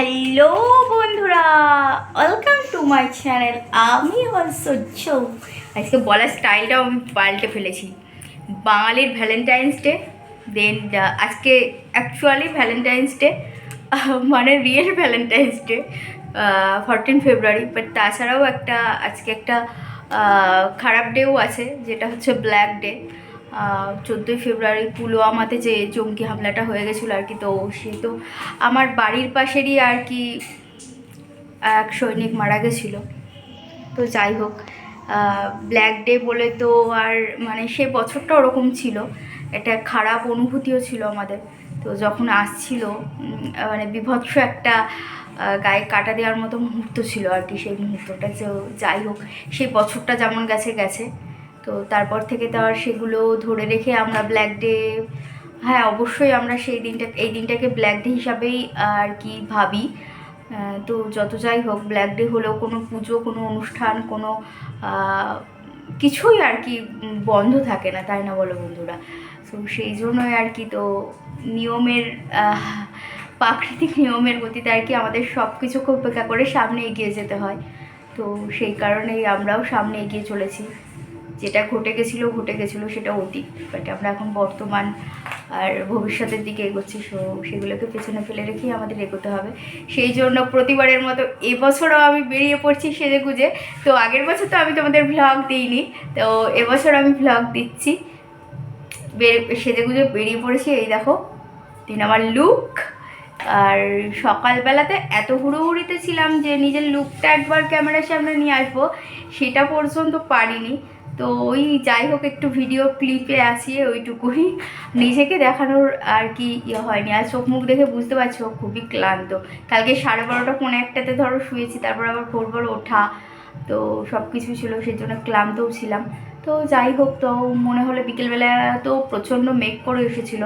Hello বন্ধুরা। Welcome to my channel আমি সহ্য আজকে বলার স্টাইলটাও আমি পাল্টে ফেলেছি। বাঙালির ভ্যালেন্টাইন্স ডে দেন আজকে অ্যাকচুয়ালি ভ্যালেন্টাইন্স ডে মানে real Valentine's day fourteen February but তাছাড়াও একটা, আজকে একটা খারাপ ডেও আছে, যেটা হচ্ছে ব্ল্যাক ডে চোদ্দোই ফেব্রুয়ারি পুলওয়ামাতে যে জঙ্গি হামলাটা হয়ে গেছিল আর কি, তো সে তো আমার বাড়ির পাশেরই আর কি এক সৈনিক মারা গেছিল। তো যাই হোক ব্ল্যাক ডে বলে তো আর মানে সে বছরটা ওরকম ছিল, একটা খারাপ অনুভূতিও ছিল আমাদের। তো যখন আসছিল মানে বিভৎস একটা গায়ে কাটা দেওয়ার মতো মুহূর্ত ছিল আর কি সেই মুহূর্তটা। যে যাই হোক, সেই বছরটা যেমন গেছে গেছে। তো তারপর থেকে তো আর সেগুলো ধরে রেখে আমরা ব্ল্যাক ডে হ্যাঁ অবশ্যই আমরা সেই দিনটা, এই দিনটাকে ব্ল্যাক ডে হিসাবেই আর কি ভাবি। তো যত যাই হোক ব্ল্যাক ডে হলেও কোনো পুজো, কোনো অনুষ্ঠান, কোনো কিছুই আর কি বন্ধ থাকে না, তাই না বলো বন্ধুরা? তো সেই জন্যই আর কি তো নিয়মের প্রাকৃতিক নিয়মের গতিতে আর কি আমাদের সব কিছুকে উপেক্ষা করে সামনে এগিয়ে যেতে হয়। তো সেই কারণেই আমরাও সামনে এগিয়ে চলেছি। যেটা ঘটে গেছিল ঘটে গেছিল সেটা অতীত বাট আমরা এখন বর্তমান আর ভবিষ্যতের দিকে এগোচ্ছি সো সেগুলোকে পেছনে ফেলে রেখেই আমাদের এগোতে হবে। সেই জন্য প্রতিবারের মতো এবছরও আমি বেরিয়ে পড়ছি সেজে গুজে তো আগের বছর তো আমি তোমাদের ভ্লগ দিইনি, তো এবছর আমি ভ্লগ দিচ্ছি। সেজে গুজে বেরিয়ে পড়েছি, এই দেখো, দিন আমার লুক আর সকালবেলাতে এত হুড়োহুড়িতে ছিলাম যে নিজের লুকটা একবার ক্যামেরার সামনে নিয়ে আসব, সেটা পর্যন্ত পারিনি। তো ওই যাই হোক, একটু ভিডিও ক্লিপে আছি ওইটুকুই। নিজেকে দেখানোর আর কি ইয়ে হয়নি। আর চোখ মুখ দেখে বুঝতে পারছি, ও খুবই ক্লান্ত। কালকে সাড়ে বারোটা, পৌনে একটাতে ধরো শুয়েছি, তারপর আবার ভোর ভোর ওঠা। তো সব কিছু ছিল সেই জন্য ক্লান্তও ছিলাম। তো যাই হোক, তো মনে হলো বিকেলবেলা তো প্রচণ্ড মেঘ করে এসেছিল।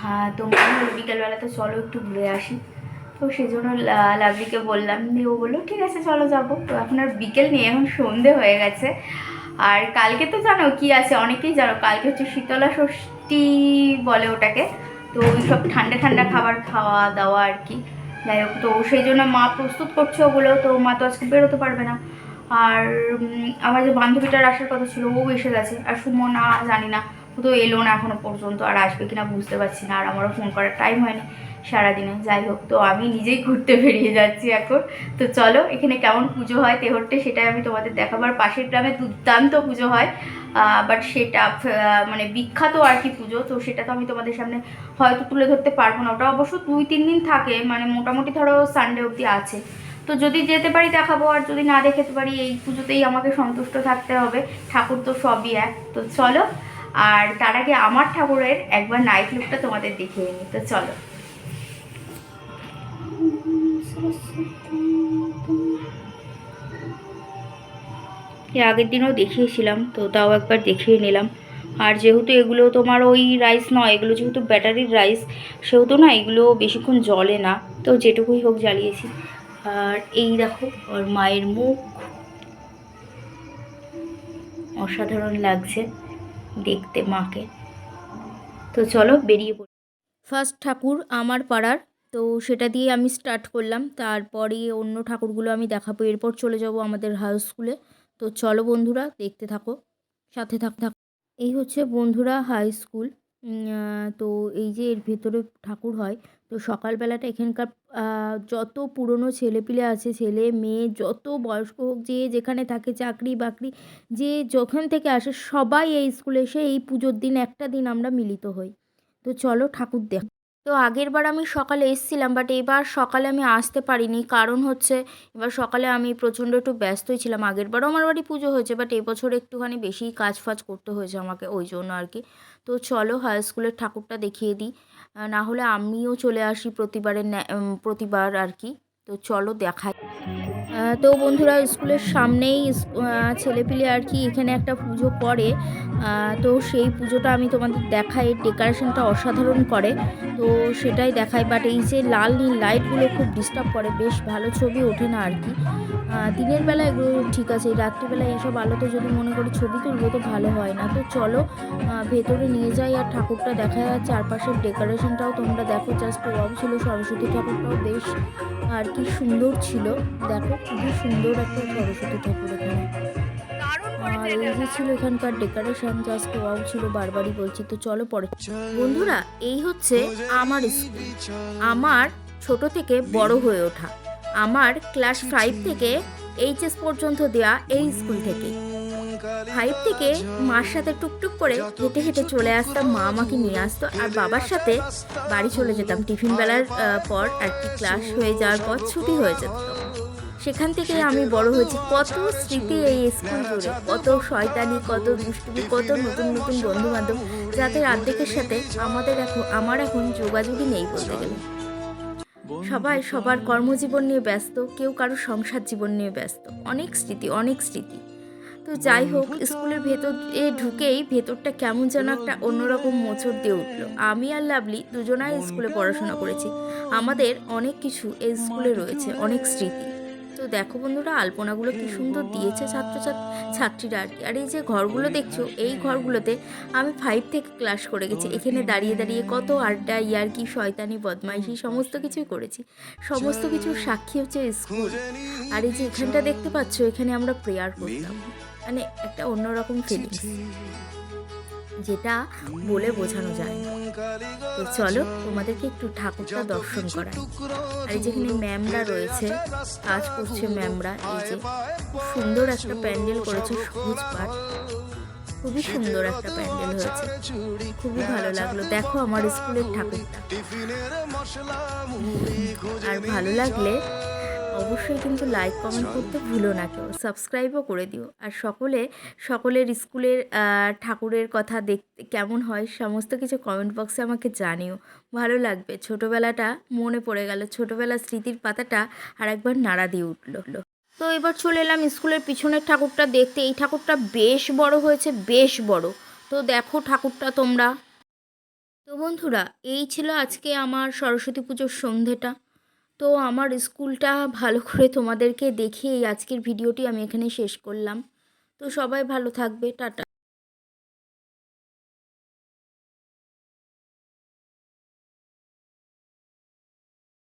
হ্যাঁ তো মনে হলো বিকেলবেলা তো চলো একটু ঘুরে আসি। তো সেই জন্য লাভলিকে বললাম দিয়ে ও বলল, ঠিক আছে, চলো যাব। তো এখন আর বিকেল নেই, এখন সন্ধে হয়ে গেছে। আর কালকে তো জানো কি আছে, অনেকেই জানো, কালকে হচ্ছে শীতলা ষষ্ঠী বলে ওটাকে। তো ওই সব ঠান্ডা ঠান্ডা খাবার খাওয়া দাওয়া আর কি। যাই হোক, তো সেই জন্য মা প্রস্তুত করছে ওগুলো, তো মা তো আজকে বেরোতে পারবে না। আর আমার যে বান্ধবীটার আসার কথা ছিল, ও এসে গেছে। আর সুমনা জানি না তো এলো না এখনও পর্যন্ত, আর আসবে কিনা বুঝতে পারছি না, আর আমারও ফোন করার টাইম হয়নি। সারাদিনে, যাই হোক। তো আমি নিজেই ঘুরতে বেরিয়ে যাচ্ছি এখন। তো চলো, এখানে কেমন পুজো হয় তেহরটে সেটাই আমি তোমাদের দেখাবার পাশের গ্রামে দুর্দান্ত পুজো হয়। বাট সেটা মানে বিখ্যাত আর কি পুজো। তো সেটা তো আমি তোমাদের সামনে হয়তো তুলে ধরতে পারব না। ওটা অবশ্য দুই, তিন দিন থাকে। মানে মোটামুটি ধরো সানডে অবধি আছে। তো যদি যেতে পারি দেখাবো। আর যদি না দেখতে পারি, এই পুজোতেই আমাকে সন্তুষ্ট থাকতে হবে। ঠাকুর তো সবই এক। তো চলো, আর তার আগে আমার ঠাকুরের একবার নাইট লুকটা তোমাদের দেখিয়ে নিই। তো চলো। এর আগের দিনও দেখিয়েছিলাম, তো তাও একবার দেখিয়ে নিলাম। আর যেহেতু এগুলো তোমার ওই রাইস নয়, এগুলো যেহেতু ব্যাটারির রাইস সেহেতু না এগুলো বেশিক্ষণ জলে না। তো যেটুকুই হোক জ্বালিয়েছি। আর এই দেখো, ওর মায়ের মুখ। অসাধারণ লাগছে দেখতে মাকে। তো চলো বেরিয়ে পড়ি। ফার্স্ট ঠাকুর আমার পাড়ার তো সেটা দিয়ে আমি স্টার্ট করলাম। তারপরে অন্য ঠাকুরগুলো আমি দেখাবো। এরপর চলে যাব আমাদের হাই স্কুলে তো চলো বন্ধুরা, দেখতে থাকো, সাথে থাক থাক। এই হচ্ছে বন্ধুরা হাই স্কুল তো এই যে এর ভেতরে ঠাকুর হয়, তো সকালবেলাটা এখানকার যত পুরনো ছেলেপিলে আছে, ছেলে, মেয়ে, যত বয়স্ক হোক, যে যেখানে থাকে, চাকরি বাকরি, যে যখন থেকে আসে, সবাই এই স্কুলে এসে এই পুজোর দিন একটা দিন আমরা মিলিত হই। তো চলো ঠাকুর দেখ তো আগের বার আমি সকালে এসেছিলাম বাট এবার সকালে আমি আসতে পারিনি। কারণ হচ্ছে, এবার সকালে আমি প্রচণ্ড একটু ব্যস্তই ছিলাম। আগের বারও আমার বাড়ি পুজো হয়েছে বাট এবছর একটুখানি বেশি কাজ ফাজ করতে হয়েছে আমাকে ওই জন্য আর কি। তো চলো হাই স্কুলের ঠাকুরটা দেখিয়ে দিই। না হলে আমিও চলে আসি প্রতিবারের প্রতিবার আর কি। তো চলো দেখাই। তো বন্ধুরা স্কুলের সামনেই ছেলেপিলে আর কি এখানে একটা পুজো করে তো সেই পুজোটা আমি তোমাদের দেখাই। ডেকোরেশনটা অসাধারণ করে। তো সেটাই দেখাই। বাট এই যে লাল নীল লাইটগুলো খুব ডিস্টার্ব করে। বেশ ভালো ছবি ওঠে না আর কি। দিনের বেলা এগুলো ঠিক আছে এই রাত্রিবেলায় এইসব আলোতে যদি মনে করি ছবি তুলবো তো ভালো হয়। না তো চলো ভেতরে নিয়ে যাই আর ঠাকুরটা দেখা যায় চারপাশের ডেকোরেশনটাও তোমরা দেখো। জাস্ট ওয়াও ছিল সরস্বতী ঠাকুরটাও বেশ আর কি সুন্দর ছিল। দেখো খুবই সুন্দর একটা সরস্বতী ঠাকুর এখানে। আর এই যে ছিল এখানকার ডেকোরেশন জাস্ট ওয়াও ছিল বারবারই বলছি। তো চলো পরে। বন্ধুরা এই হচ্ছে আমার স্কুল আমার ছোট থেকে বড় হয়ে ওঠা। আমার ক্লাস ফাইভ থেকে এইচএস পর্যন্ত দেয়া এই স্কুল থেকে। ফাইভ থেকে মার সাথে টুকটুক করে হেঁটে হেঁটে চলে আসতাম মা আমাকে নিয়ে আসতো আর বাবার সাথে বাড়ি চলে যেতাম। টিফিন বেলার পর আর কি ক্লাস হয়ে যাওয়ার পর ছুটি হয়ে যেত। সেখান থেকে আমি বড় হয়েছি। কত স্মৃতি এই স্কুল জুড়ে। কত শয়তানি কত দুষ্টুমি কত নতুন নতুন বন্ধু বান্ধব যাদের অর্ধেকের সাথে আমাদের এখন আমার এখন যোগাযোগই নেই বলতে গেলে। সবাই সবার কর্মজীবন নিয়ে ব্যস্ত কেউ কারও সংসার জীবন নিয়ে ব্যস্ত। অনেক স্মৃতি অনেক স্মৃতি। তো যাই হোক স্কুলের ভেতরে ঢুকেই ভেতরটা কেমন যেন একটা অন্যরকম মোচড় দিয়ে উঠল। আমি আর লাভলি দুজনাই স্কুলে পড়াশোনা করেছি। আমাদের অনেক কিছু এই স্কুলে রয়েছে অনেক স্মৃতি। তো দেখো বন্ধুরা, আলপনাগুলো কি সুন্দর দিয়েছে ছাত্রছাত্রী ছাত্রীরা আর কি। আর এই যে ঘরগুলো দেখছ, এই ঘরগুলোতে আমি ফাইভ থেকে ক্লাস করে গেছি। এখানে দাঁড়িয়ে দাঁড়িয়ে কত আড্ডা, ইয়ার্কি, শয়তানি, বদমাইশি, সমস্ত কিছুই করেছি। সমস্ত কিছুর সাক্ষী হচ্ছে স্কুল। আর এই যে এখানটা দেখতে পাচ্ছ, এখানে আমরা প্রেয়ার করতাম। মানে একটা অন্যরকম ফিলিংস যেটা বলে বোঝানো যায় না। তো চলো তোমাদেরকে একটু ঠাকুরটা দর্শন করাই। আর এই যেখানে ম্যামরা রয়েছে কাজ করছে ম্যামরা। এই যে সুন্দর একটা প্যান্ডেল করেছে সবুজ পাট খুবই সুন্দর একটা প্যান্ডেল হয়েছে। খুবই ভালো লাগল। দেখো আমার স্কুলের ঠাকুরটা। আর ভালো লাগলে অবশ্যই কিন্তু লাইক কমেন্ট করতে ভুলো না কেউ। সাবস্ক্রাইবও করে দিও। আর সকলে, সকলের স্কুলের ঠাকুরের কথা দেখতে কেমন হয় সমস্ত কিছু কমেন্ট বক্সে আমাকে জানিও। ভালো লাগবে। ছোটোবেলাটা মনে পড়ে গেল। ছোটোবেলার স্মৃতির পাতাটা আর একবার নাড়া দিয়ে উঠল। তো এবার চলে এলাম স্কুলের পিছনের ঠাকুরটা দেখতে। এই ঠাকুরটা বেশ বড় হয়েছে, বেশ বড়। তো দেখো ঠাকুরটা তোমরা। তো বন্ধুরা, এই ছিল আজকে আমার সরস্বতী পুজোর সন্ধেটা। তো আমার স্কুলটা ভালো করে তোমাদেরকে দেখিয়ে আজকের ভিডিওটি আমি এখানে শেষ করলাম। তো সবাই ভালো থাকবে, টাটা।